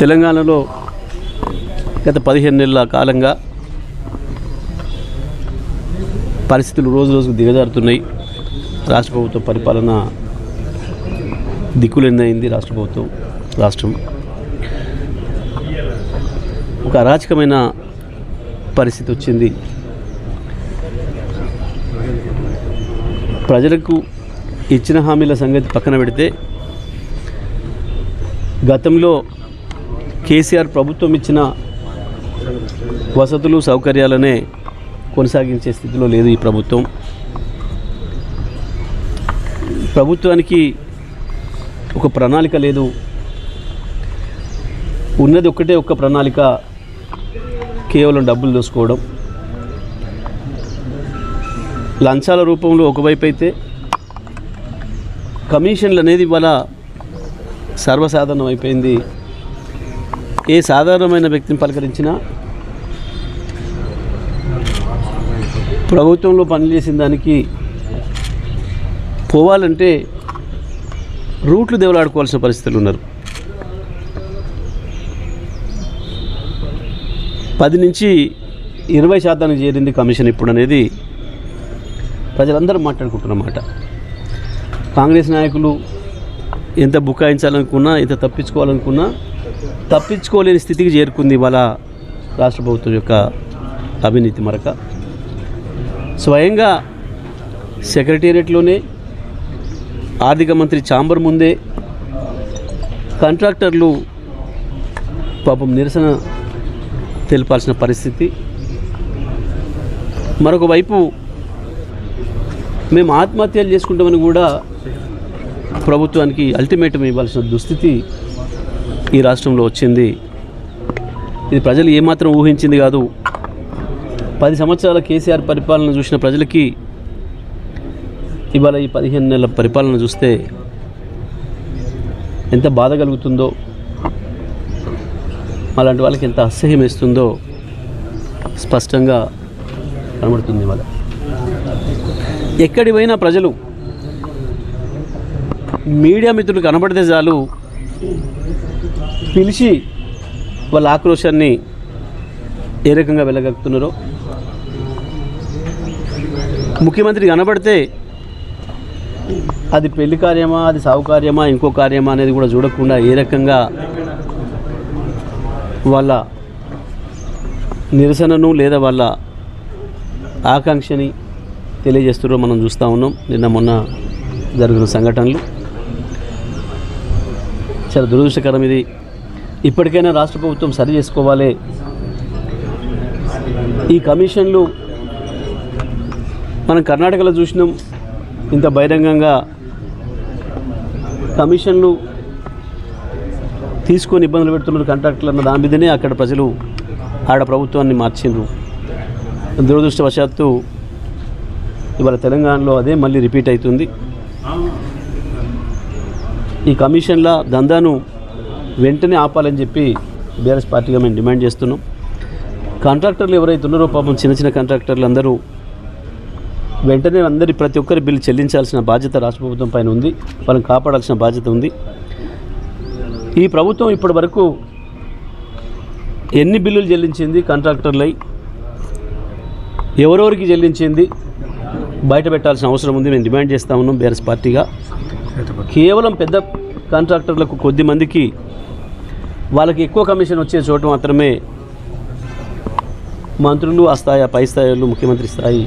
తెలంగాణలో గత పదిహేను నెలల కాలంగా పరిస్థితులు రోజు రోజుకు దిగజారుతున్నాయి. రాష్ట్ర ప్రభుత్వ పరిపాలన దిక్కులెన్నైంది రాష్ట్ర ప్రభుత్వం రాష్ట్రం. ఒక అరాచకమైన పరిస్థితి వచ్చింది. ప్రజలకు ఇచ్చిన హామీల సంగతి పక్కన పెడితే గతంలో కేసీఆర్ ప్రభుత్వం ఇచ్చిన వసతులు సౌకర్యాలనే కొనసాగించే స్థితిలో లేదు ఈ ప్రభుత్వం. ప్రభుత్వానికి ఒక ప్రణాళిక లేదు. ఉన్నది ఒక్కటే ఒక్క ప్రణాళిక కేవలం డబ్బులు దోసుకోవడం. లంచాల రూపంలో ఒకవైపు అయితే కమిషన్లు అనేది ఇవాళ సర్వసాధారణం అయిపోయింది ఏ సాధారణమైన వ్యక్తిని పలకరించినా ప్రభుత్వంలో పనిచేసిన దానికి పోవాలంటే రూట్లు దేవులాడుకోవాల్సిన పరిస్థితులు ఉన్నారు. పది నుంచి ఇరవై శాతానికి చేరింది కమిషన్ ఇప్పుడు అనేది ప్రజలందరూ మాట్లాడుకుంటున్నమాట కాంగ్రెస్ నాయకులు ఎంత బుకాయించాలనుకున్నా ఎంత తప్పించుకోవాలనుకున్నా తప్పించుకోలేని స్థితికి చేరుకుంది ఇవాళ రాష్ట్ర ప్రభుత్వం యొక్క అవినీతి మరక. స్వయంగా సెక్రటేరియట్లోనే ఆర్థిక మంత్రి చాంబర్ ముందే కాంట్రాక్టర్లు పాపం నిరసన తెలపాల్సిన పరిస్థితి. మరొక వైపు మేము ఆత్మహత్యలు చేసుకుంటామని కూడా ప్రభుత్వానికి అల్టిమేటం ఇవ్వాల్సిన దుస్థితి ఈ రాష్ట్రంలో వచ్చింది. ఇది ప్రజలు ఏమాత్రం ఊహించింది కాదు. పది సంవత్సరాల కేసీఆర్ పరిపాలన చూసిన ప్రజలకి ఇవాళ ఈ పదిహేను నెలల పరిపాలన చూస్తే ఎంత బాధ కలుగుతుందో అలాంటి వాళ్ళకి ఎంత అసహ్యం వేస్తుందో స్పష్టంగా కనబడుతుంది ఇవాళ. ఎక్కడి పోయినా ప్రజలు మీడియా మిత్రులు కనబడితే చాలు. పిలిచి వాళ్ళ ఆక్రోశాన్ని ఏ రకంగా వెళ్ళగలుగుతున్నారో ముఖ్యమంత్రి కనబడితే అది పెళ్ళి కార్యమా అది సాగు కార్యమా ఇంకో కార్యమా అనేది కూడా చూడకుండా ఏ రకంగా వాళ్ళ నిరసనను లేదా వాళ్ళ ఆకాంక్షని తెలియజేస్తున్నారో మనం చూస్తూ ఉన్నాం. నిన్న మొన్న జరిగిన సంఘటనలు. చాలా దురదృష్టకరం ఇది. ఇప్పటికైనా రాష్ట్ర ప్రభుత్వం సరి చేసుకోవాలి. ఈ కమిషన్లు మనం కర్ణాటకలో చూసినాం ఇంత బహిరంగంగా. కమిషన్లు తీసుకొని ఇబ్బందులు పెడుతున్నారు కాంట్రాక్టులు అన్న దాని మీదనే అక్కడ ప్రజలు ఆడ ప్రభుత్వాన్ని మార్చిండ్రు. దురదృష్టవశాత్తు ఇవాళ తెలంగాణలో అదే మళ్ళీ రిపీట్ అవుతుంది. ఈ కమిషన్ల దందాను వెంటనే ఆపాలని చెప్పి బీఆర్ఎస్ పార్టీగా మేము డిమాండ్ చేస్తున్నాం. కాంట్రాక్టర్లు ఎవరైతే ఉన్నారో పాపం చిన్న చిన్న కాంట్రాక్టర్లు అందరూ వెంటనే అందరి ప్రతి ఒక్కరి బిల్లు చెల్లించాల్సిన బాధ్యత రాష్ట్ర ప్రభుత్వం పైన ఉంది. వాళ్ళని కాపాడాల్సిన బాధ్యత ఉంది. ఈ ప్రభుత్వం ఇప్పటి వరకు ఎన్ని బిల్లులు చెల్లించింది కాంట్రాక్టర్లై? ఎవరెవరికి చెల్లించింది? బయట పెట్టాల్సిన అవసరం ఉంది. మేము డిమాండ్ చేస్తా ఉన్నాం బీఆర్ఎస్ పార్టీగా. కేవలం పెద్ద కాంట్రాక్టర్లకు కొద్ది మందికి వాళ్ళకి ఎక్కువ కమిషన్ వచ్చే చోట మాత్రమే మంత్రులు ఆ స్థాయి పై స్థాయిలు ముఖ్యమంత్రి స్థాయి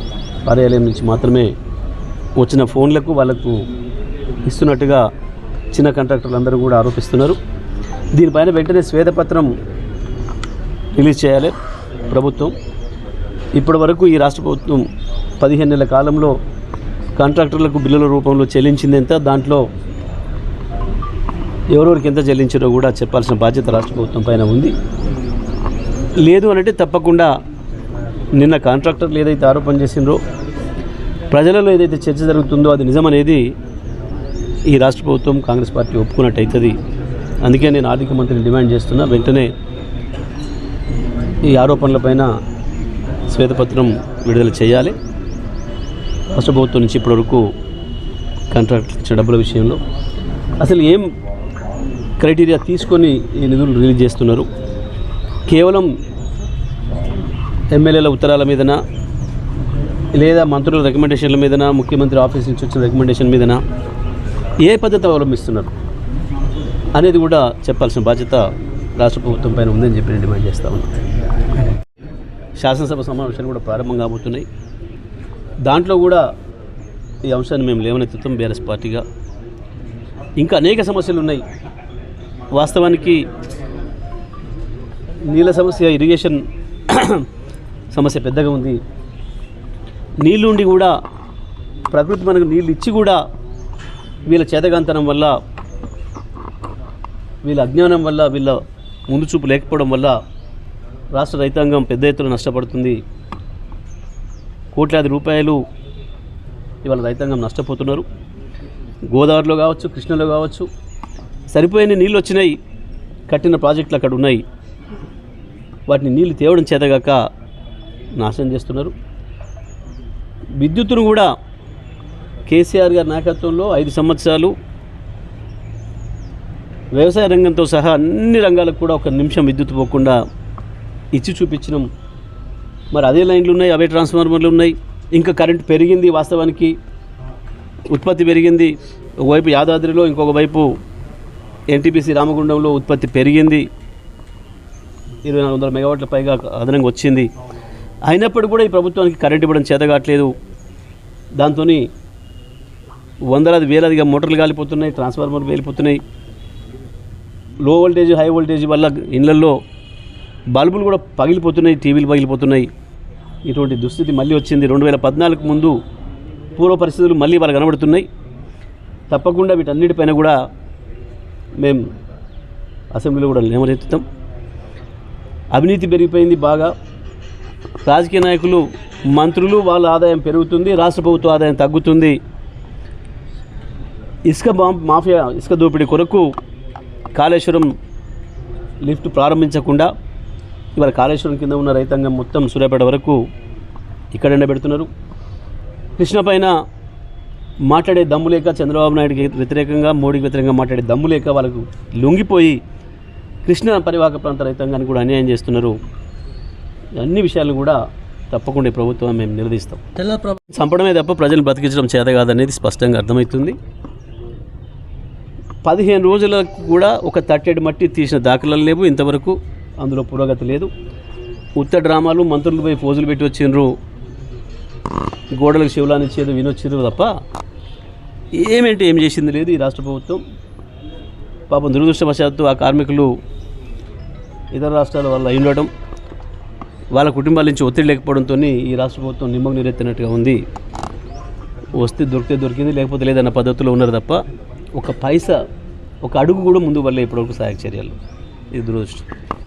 కార్యాలయం నుంచి మాత్రమే వచ్చిన ఫోన్లకు వాళ్ళకు ఇస్తున్నట్టుగా చిన్న కాంట్రాక్టర్లు అందరూ కూడా ఆరోపిస్తున్నారు. దీనిపైన వెంటనే శ్వేతపత్రం రిలీజ్ చేయాలి ప్రభుత్వం. ఇప్పటి వరకు ఈ రాష్ట్ర ప్రభుత్వం పదిహేను నెలల కాలంలో కాంట్రాక్టర్లకు బిల్లుల రూపంలో చెల్లించింది ఎంత? దాంట్లో ఎవరెవరికి ఎంత చెల్లించారో కూడా చెప్పాల్సిన బాధ్యత రాష్ట్ర ప్రభుత్వం పైన ఉంది. లేదు అనంటే తప్పకుండా నిన్న కాంట్రాక్టర్లు ఏదైతే ఆరోపణ చేసిండ్రో ప్రజలలో ఏదైతే చర్చ జరుగుతుందో అది నిజమనేది ఈ రాష్ట్ర ప్రభుత్వం కాంగ్రెస్ పార్టీ ఒప్పుకున్నట్టు అవుతుంది అందుకే నేను ఆర్థిక మంత్రిని డిమాండ్ చేస్తున్నా. వెంటనే ఈ ఆరోపణలపైన శ్వేతపత్రం విడుదల చేయాలి. రాష్ట్ర ప్రభుత్వం నుంచి ఇప్పటివరకు కాంట్రాక్ట్ ఇచ్చిన డబ్బుల విషయంలో. అసలు ఏం క్రైటీరియా తీసుకొని ఈ నిధులు రిలీజ్ చేస్తున్నారు. కేవలం ఎమ్మెల్యేల ఉత్తరాల మీదన లేదా మంత్రుల రికమెండేషన్ల మీదన ముఖ్యమంత్రి ఆఫీస్ నుంచి వచ్చిన రికమెండేషన్ మీదన ఏ పద్ధతి అవలంబిస్తున్నారు అనేది కూడా చెప్పాల్సిన బాధ్యత రాష్ట్ర ప్రభుత్వం పైన ఉందని చెప్పి నేను డిమాండ్ చేస్తా ఉన్నాను శాసనసభ సమావేశాలు కూడా ప్రారంభం కాబోతున్నాయి. దాంట్లో కూడా ఈ అంశాన్ని మేము లేవనెత్తుతాం బీఆర్ఎస్ పార్టీగా. ఇంకా అనేక సమస్యలు ఉన్నాయి. వాస్తవానికి నీళ్ళ సమస్య ఇరిగేషన్ సమస్య పెద్దగా ఉంది. నీళ్ళు ఉండి కూడా ప్రకృతి మనకు నీళ్ళు ఇచ్చి కూడా వీళ్ళ చేతగాంతనం వల్ల వీళ్ళ అజ్ఞానం వల్ల వీళ్ళ ముందు చూపు లేకపోవడం వల్ల రాష్ట్ర రైతాంగం పెద్ద ఎత్తున నష్టపడుతుంది. కోట్లాది రూపాయలు ఇవాళ రైతాంగం నష్టపోతున్నారు. గోదావరిలో కావచ్చు కృష్ణలో కావచ్చు సరిపోయిన నీళ్ళు వచ్చినాయి. కట్టిన ప్రాజెక్టులు అక్కడ ఉన్నాయి. వాటిని నీళ్ళు తేవడం చేతగాక నాశనం చేస్తున్నారు. విద్యుత్తును కూడా కేసీఆర్ గారి నాయకత్వంలో ఐదు సంవత్సరాలు వ్యవసాయ రంగంతో సహా అన్ని రంగాలకు కూడా ఒక నిమిషం విద్యుత్ పోకుండా ఇచ్చి చూపించినాం. మరి అదే లైన్లు ఉన్నాయి అవే ట్రాన్స్ఫార్మర్లు ఉన్నాయి. ఇంకా కరెంట్ పెరిగింది వాస్తవానికి. ఉత్పత్తి పెరిగింది. ఒకవైపు యాదాద్రిలో ఇంకొక వైపు ఎన్టీపీసీ రామగుండంలో ఉత్పత్తి పెరిగింది. ఇరవై నాలుగు వందల మెగావాట్ల పైగా అదనంగా వచ్చింది. అయినప్పుడు కూడా ఈ ప్రభుత్వానికి కరెంట్ ఇవ్వడం చేత కావట్లేదు దాంతో వందలాది వేలాదిగా మోటార్లు కాలిపోతున్నాయి ట్రాన్స్ఫార్మర్లు వెళ్ళిపోతున్నాయి లో వోల్టేజ్ హై వోల్టేజ్ వల్ల ఇళ్ళల్లో బల్బులు కూడా పగిలిపోతున్నాయి టీవీలు పగిలిపోతున్నాయి. ఇటువంటి దుస్థితి మళ్ళీ వచ్చింది. రెండు వేల పద్నాలుగు ముందు పూర్వ పరిస్థితులు మళ్ళీ వాళ్ళు కనబడుతున్నాయి. తప్పకుండా వీటన్నిటిపైన కూడా మేము అసెంబ్లీలో కూడా లేవనెత్తుతాం అవినీతి పెరిగిపోయింది బాగా. రాజకీయ నాయకులు మంత్రులు వాళ్ళ ఆదాయం పెరుగుతుంది రాష్ట్ర ప్రభుత్వ ఆదాయం తగ్గుతుంది. ఇసుక మాఫియా ఇసుక దోపిడీ కొరకు కాళేశ్వరం లిఫ్ట్ ప్రారంభించకుండా ఇవాళ కాళేశ్వరం కింద ఉన్న రైతాంగం మొత్తం సూర్యాపేట వరకు ఇక్కడ ఎండబెడుతున్నారు కృష్ణ పైన మాట్లాడే దమ్ము లేక చంద్రబాబు నాయుడికి వ్యతిరేకంగా మోడీకి వ్యతిరేకంగా మాట్లాడే దమ్ము లేక వాళ్ళకు లొంగిపోయి కృష్ణ పరివాహక ప్రాంత రైతాంగాన్ని కూడా అన్యాయం చేస్తున్నారు. అన్ని విషయాలు కూడా తప్పకుండా ప్రభుత్వం మేము నిలదీస్తాం. చంపడమే తప్ప ప్రజలు బతికించడం చేత కాదనేది స్పష్టంగా అర్థమవుతుంది. పదిహేను రోజులకు కూడా ఒక తట్టెడు మట్టి తీసిన దాఖలాలు లేవు. ఇంతవరకు అందులో పురోగతి లేదు. ఉత్త డ్రామాలు మంత్రులు పోయి పోజులు పెట్టి వచ్చిండ్రు. గోడలకు శివలాన్ని ఇచ్చేది వినొచ్చిండ్రు తప్ప ఏమేంటి ఏం చేసింది లేదు ఈ రాష్ట్ర ప్రభుత్వం? పాపం దురదృష్టవశాత్తు ఆ కార్మికులు ఇతర రాష్ట్రాల వల్ల అయి ఉండటం వాళ్ళ కుటుంబాల నుంచి ఒత్తిడి లేకపోవడంతో ఈ రాష్ట్ర ప్రభుత్వం నిమ్మకు నీరెత్తినట్టుగా ఉంది. వస్తే దొరికితే దొరికింది లేకపోతే లేదన్న పద్ధతిలో ఉన్నారు తప్ప ఒక పైసా ఒక అడుగు కూడా ముందు వల్ల ఇప్పటివరకు సహాయక చర్యలు. ఇది దురదృష్టం.